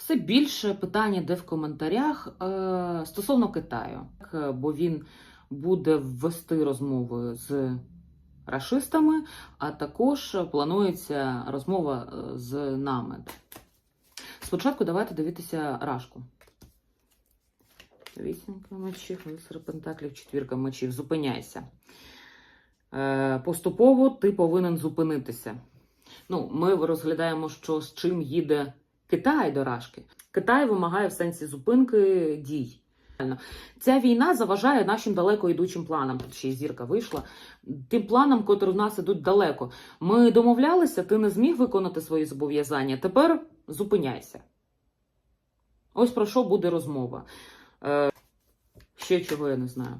Все більше питань йде в коментарях е, стосовно Китаю, бо він буде ввести розмови з рашистами, а також планується розмова е, з нами. Спочатку давайте дивитися рашку. Вісімка мечів, лицар пентаклів, четвірка мечів. Зупиняйся. Е, поступово ти повинен зупинитися. Ну, ми розглядаємо, що з чим їде Китай до. Китай вимагає в сенсі зупинки дій. Ця війна заважає нашим далеко йдучим планам. Ще й зірка вийшла. Тим планам, котрі в нас ідуть далеко. Ми домовлялися, ти не зміг виконати свої зобов'язання. Тепер зупиняйся. Ось про що буде розмова. Е, ще чого я не знаю.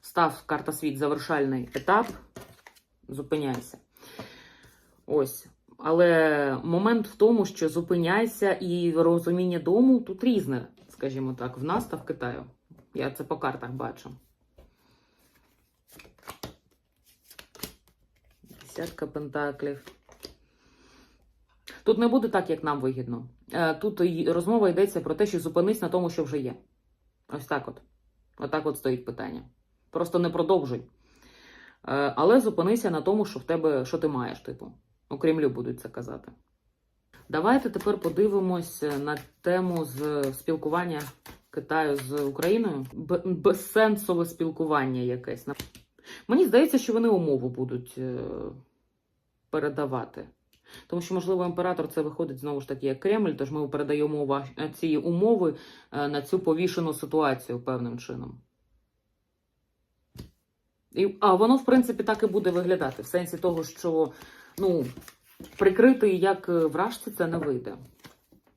Став карта світ завершальний етап. Зупиняйся. Ось. Але момент в тому, що зупиняйся і розуміння дому тут різне, скажімо так, в нас та в Китаю. Я це по картах бачу. Десятка пентаклів. Тут не буде так, як нам вигідно. Е, Тут розмова йдеться про те, що зупинись на тому, що вже є. Ось так от. Отак от стоїть питання. Просто не продовжуй. Е, Але зупинися на тому, що в тебе, що ти маєш, типу. У Кремлю будуть це казати. Давайте тепер подивимось на тему з спілкування Китаю з Україною. Б- безсенсове спілкування якесь. Мені здається, що вони умову будуть е, передавати. Тому що, можливо, імператор це виходить знову ж таки як Кремль, тож ми передаємо е, ці умови е, на цю повішену ситуацію певним чином. І, а воно, в принципі, так і буде виглядати. В сенсі того, що ну, прикрити як е, вражці це не вийде.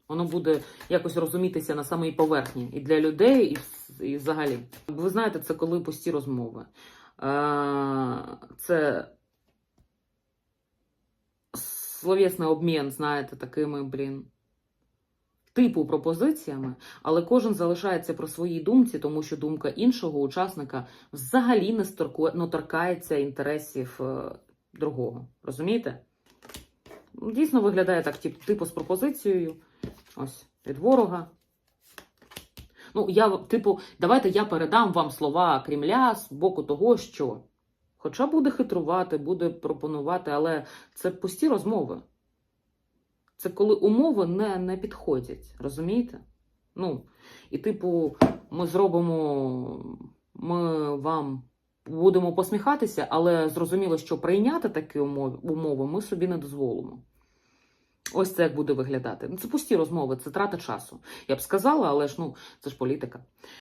Воно буде якось розумітися на самій поверхні і для людей, і, і взагалі. Ви знаєте, це коли пусті розмови. Е, Це словесний обмін, знаєте, такими, блін, типу пропозиціями, але кожен залишається про своїй думці, тому що думка іншого учасника взагалі не торкається інтересів е, другого. Розумієте? Дійсно виглядає так, тип- типу, з пропозицією. Ось, від ворога. Ну, я, типу, давайте я передам вам слова Кремля з боку того, що. Хоча буде хитрувати, буде пропонувати, але це пусті розмови. Це коли умови не, не підходять, розумієте? Ну, і, типу, ми зробимо, ми вам будемо посміхатися, але зрозуміло, що прийняти такі умови, ми собі не дозволимо. Ось це як буде виглядати. Це пусті розмови, це трата часу. Я б сказала, але ж ну, це ж політика.